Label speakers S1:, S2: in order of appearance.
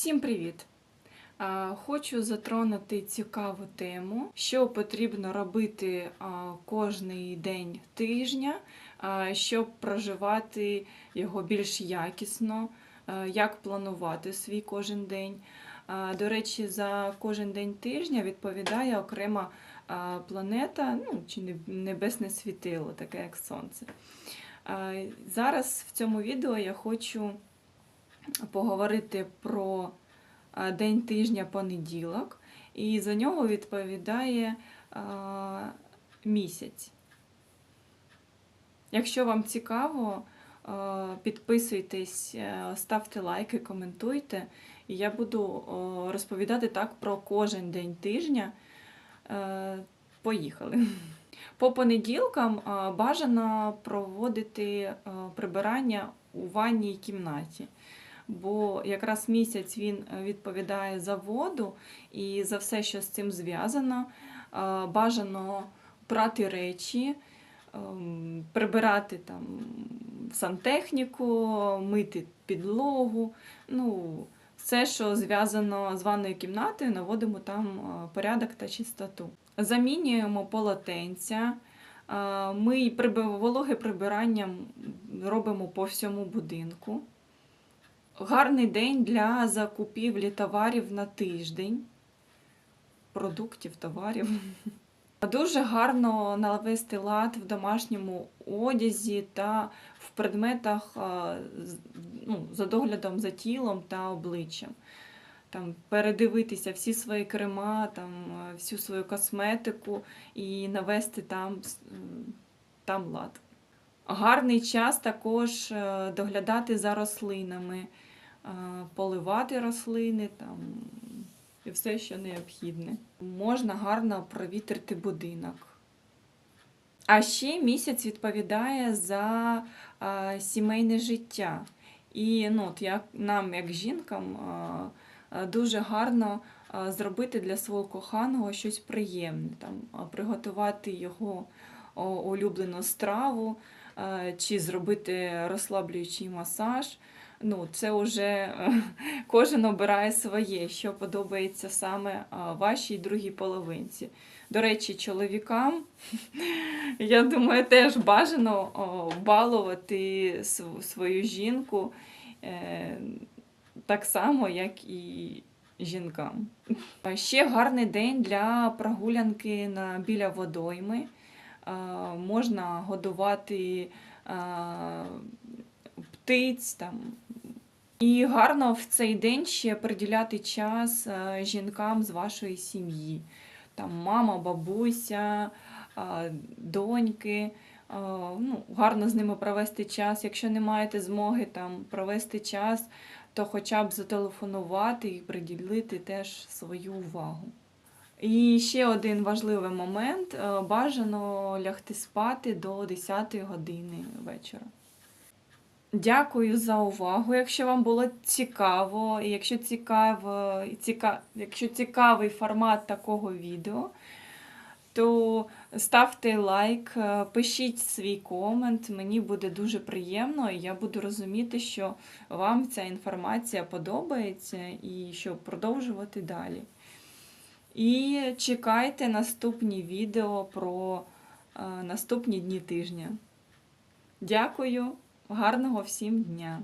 S1: Всім привіт! Хочу затронути цікаву тему, що потрібно робити кожний день тижня, щоб проживати його більш якісно, як планувати свій кожен день. До речі, за кожен день тижня відповідає окрема планета, ну, чи небесне світило, таке як Сонце. Зараз в цьому відео я хочу поговорити про день тижня понеділок, і за нього відповідає а, місяць. Якщо вам цікаво, а, підписуйтесь, е, ставте лайки, коментуйте. І я буду розповідати так про кожен день тижня. Е, Поїхали. По понеділкам бажано проводити прибирання у ванній кімнаті бо якраз місяць він е, відповідає за воду і за все, що з цим зв'язано. Е, Бажано прати речі, ем, прибирати там сантехніку, мити підлогу. Ну, все, що зв'язано з ванною кімнатою, наводимо там е, порядок та чистоту. Замінюємо полотенця. Ми вологе прибирання робимо по всьому будинку. Гарний день для закупівлі товарів на тиждень. Продуктів, товарів. Дуже гарно навести лад в домашньому одязі та в предметах ну, за доглядом за тілом та обличчям. Там, передивитися всі свої крема, там, всю свою косметику і навести там, там лад. Гарний час також е, доглядати за рослинами, поливати рослини там, і все, що необхідне. Можна гарно провітрити будинок. А ще місяць відповідає за е, сімейне життя. І ну, от як, нам, як жінкам, е, дуже гарно е, зробити для свого коханого щось приємне, там, приготувати його о, улюблену страву, е, чи зробити розслаблюючий масаж. Ну, це вже е, кожен обирає своє, що подобається саме вашій другій половинці. До речі, чоловікам, я думаю, теж бажано балувати свою жінку е, так само, як і жінкам. Ще гарний день для прогулянки біля водойми. Можна годувати птиць там. І гарно в цей день ще приділяти час е, жінкам з вашої сім'ї. Там мама, бабуся, е, доньки. Е, Ну, гарно з ними провести час. Якщо не маєте змоги там провести час, то хоча б зателефонувати і приділити теж свою увагу. І ще один важливий момент: бажано лягти спати до 10 години вечора. Дякую за увагу. Якщо вам було цікаво, і якщо цікаво, ціка, якщо цікавий формат такого відео, то ставте лайк, е, пишіть свій комент. Мені буде дуже приємно, і я буду розуміти, що вам ця інформація подобається і щоб продовжувати далі. І чекайте наступні відео про е, наступні дні тижня. Дякую, гарного всім дня!